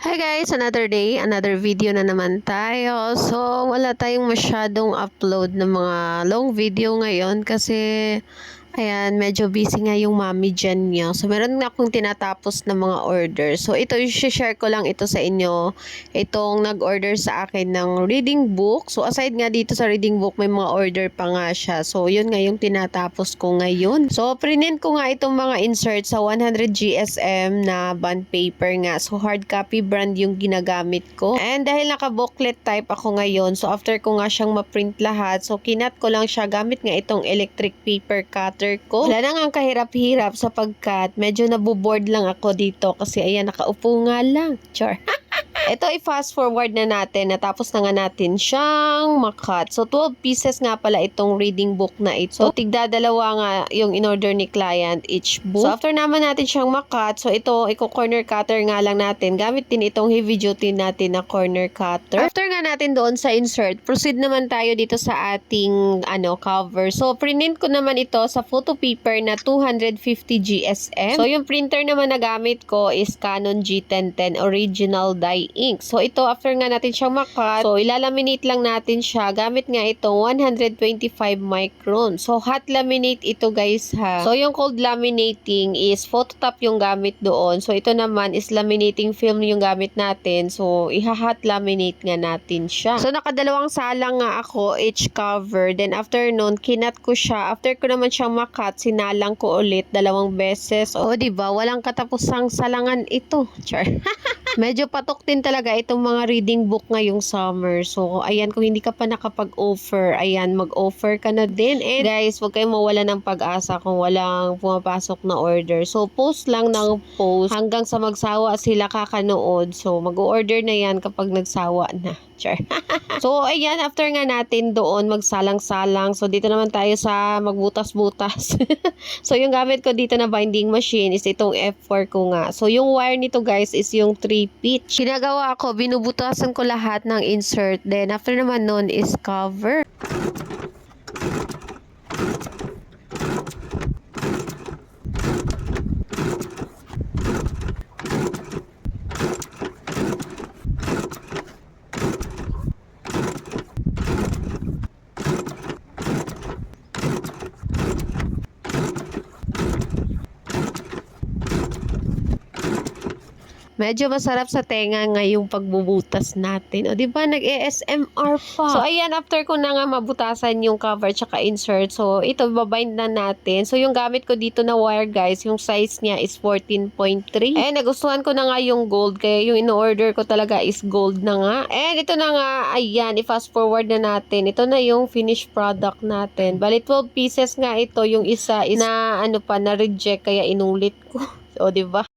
Hi guys, another day, another video na naman tayo. So, wala tayong masyadong upload ng mga long video ngayon kasi ayan, medyo busy nga yung mami dyan niya. So, meron nga akong tinatapos ng mga order. So, ito, share ko lang ito sa inyo. Itong nag-order sa akin ng reading book. So, aside nga dito sa reading book, may mga order pa nga siya. So, yun nga yung tinatapos ko ngayon. So, print ko nga itong mga insert sa 100 GSM na bond paper nga. So, hard copy brand yung ginagamit ko. And dahil naka-booklet type ako ngayon, so after ko nga siyang ma-print lahat, so kinat ko lang siya gamit nga itong electric paper cutter ko. Wala na nga ang kahirap-hirap sapagkat medyo nabuboard lang ako dito kasi ayan, nakaupo nga lang. Char. Ito i-fast forward na natin natapos na nga natin siyang makat. So 12 pieces nga pala itong reading book na ito. So tigda dalawa nga yung in-order ni client each book. So after naman natin siyang makat, so ito iko-corner cutter nga lang natin. Gamit din itong heavy duty natin na corner cutter. After nga natin doon sa insert, proceed naman tayo dito sa ating ano cover. So print ko naman ito sa photo paper na 250 GSM. So yung printer naman na gamit ko is Canon G1010 original dye ink. So ito after nga natin siyang makat, so ilalaminate lang natin siya gamit nga itong 125 micron. So hot laminate ito guys ha. So yung cold laminating is phototop yung gamit doon. So ito naman is laminating film yung gamit natin. So iha-hot laminate nga natin siya. So nakadalawang salang nga ako each cover. Then after nun, kinat ko siya. After ko naman siyang makat, sinalang ko ulit dalawang beses. O di ba walang katapusang salangan ito. Char. Medyo patok din talaga itong mga reading book ngayong summer. So, ayan, kung hindi ka pa nakapag-offer, ayan, mag-offer ka na din. And guys, huwag kayong mawala ng pag-asa kung walang pumapasok na order. So, post lang ng post hanggang sa magsawa sila kakanood. So, mag-order na yan kapag nagsawa na. Char. so, ayan, after nga natin doon magsalang-salang. So, dito naman tayo sa magbutas-butas. so, yung gamit ko dito na binding machine is itong F4 ko nga. So, yung wire nito guys is yung 3 pitch. Ginagawa ko, binubutasan ko lahat ng insert. Then, after naman nun is cover. Medyo masarap sa tenga nga yung pagbubutas natin. O, di ba? Nag-ASMR pa. So, ayan, after ko na nga mabutasan yung cover tsaka insert. So, ito, babind na natin. So, yung gamit ko dito na wire, guys, yung size niya is 14.3. And, nagustuhan ko na nga yung gold. Kaya yung in-order ko talaga is gold na nga. And, ito na nga, ayan, i-fast forward na natin. Ito na yung finished product natin. Bali, 12 pieces nga ito. Yung isa is na, ano pa, na-reject. Kaya inulit ko. O, di ba?